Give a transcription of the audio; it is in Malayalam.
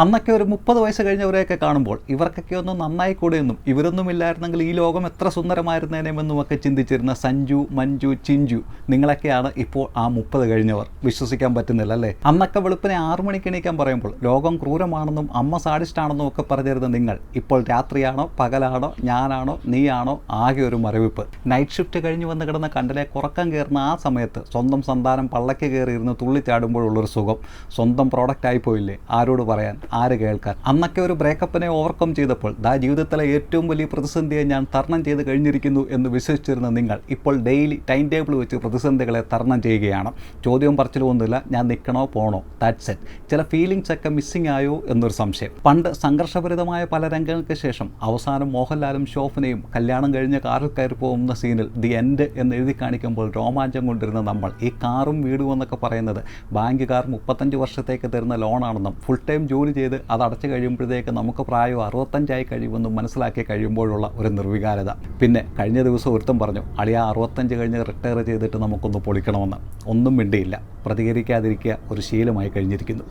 അന്നൊക്കെ ഒരു മുപ്പത് വയസ്സ് കഴിഞ്ഞവരെയൊക്കെ കാണുമ്പോൾ ഇവർക്കൊക്കെ ഒന്ന് നന്നായി കൂടെയെന്നും ഇവരൊന്നും ഇല്ലായിരുന്നെങ്കിൽ ഈ ലോകം എത്ര സുന്ദരമായിരുന്നേനെമെന്നും ഒക്കെ ചിന്തിച്ചിരുന്ന സഞ്ജു മഞ്ജു ചിഞ്ചു നിങ്ങളൊക്കെയാണ് ഇപ്പോൾ ആ മുപ്പത് കഴിഞ്ഞവർ. വിശ്വസിക്കാൻ പറ്റുന്നില്ല അല്ലേ? അന്നൊക്കെ വെളുപ്പിനെ ആറു മണിക്ക് എണീക്കാൻ പറയുമ്പോൾ ലോകം ക്രൂരമാണെന്നും അമ്മ സാഡിസ്റ്റാണെന്നും ഒക്കെ പറഞ്ഞിരുന്ന നിങ്ങൾ ഇപ്പോൾ രാത്രിയാണോ പകലാണോ ഞാനാണോ നീയാണോ ആകെ ഒരു മരവിപ്പ്. നൈറ്റ് ഷിഫ്റ്റ് കഴിഞ്ഞ് വന്ന് കിടന്ന കണ്ടലെ കുറക്കം കയറുന്ന ആ സമയത്ത് സ്വന്തം സന്താനം പള്ളയ്ക്ക് കയറിയിരുന്ന് തുള്ളിച്ചാടുമ്പോഴുള്ളൊരു സുഖം. സ്വന്തം പ്രോഡക്റ്റ് ആയിപ്പോയില്ലേ? ആരോട് പറയാൻ? ആര് കേൾക്കാൻ? അന്നൊക്കെ ഒരു ബ്രേക്കപ്പിനെ ഓവർകം ചെയ്തപ്പോൾ ദാ ജീവിതത്തിലെ ഏറ്റവും വലിയ പ്രതിസന്ധിയെ ഞാൻ തരണം ചെയ്ത് കഴിഞ്ഞിരിക്കുന്നു എന്ന് വിശ്വസിച്ചിരുന്ന നിങ്ങൾ ഇപ്പോൾ ഡെയിലി ടൈം ടേബിൾ വെച്ച് പ്രതിസന്ധികളെ തരണം ചെയ്യുകയാണ്. ചോദ്യം പറച്ചിലൊന്നുമില്ല ഞാൻ നിൽക്കണോ പോണോ? ദാറ്റ് സെറ്റ് ചില ഫീലിങ്സ് ഒക്കെ മിസ്സിംഗ് ആയോ എന്നൊരു സംശയം. പണ്ട് സംഘർഷഭരിതമായ പല രംഗങ്ങൾക്ക് ശേഷം അവസാനം മോഹൻലാലും ഷോഫിനെയും കല്യാണം കഴിഞ്ഞ് കാറിൽ കയറി പോകുന്ന സീനിൽ ദി എൻഡ് എന്ന് എഴുതി കാണിക്കുമ്പോൾ രോമാഞ്ചം കൊണ്ടിരുന്ന നമ്മൾ ഈ കാറും വീടും എന്നൊക്കെ പറയുന്നത് ബാങ്കുകാർ മുപ്പത്തഞ്ച് വർഷത്തേക്ക് തരുന്ന ലോണാണെന്നും ഫുൾ ടൈം ജോലി ചെയ്ത് അത് അടച്ചു കഴിയുമ്പോഴത്തേക്ക് നമുക്ക് പ്രായം അറുപത്തഞ്ചായി കഴിയുമെന്ന് മനസ്സിലാക്കി കഴിയുമ്പോഴുള്ള ഒരു നിർവികാരത. പിന്നെ കഴിഞ്ഞ ദിവസം ഒരുത്തം പറഞ്ഞു അളിയ അറുപത്തഞ്ച് കഴിഞ്ഞ് റിട്ടയർ ചെയ്തിട്ട് നമുക്കൊന്ന് പൊളിക്കണമെന്ന്. ഒന്നും മിണ്ടിയില്ല. പ്രതികരിക്കാതിരിക്കുക ഒരു ശീലമായി കഴിഞ്ഞിരിക്കുന്നു.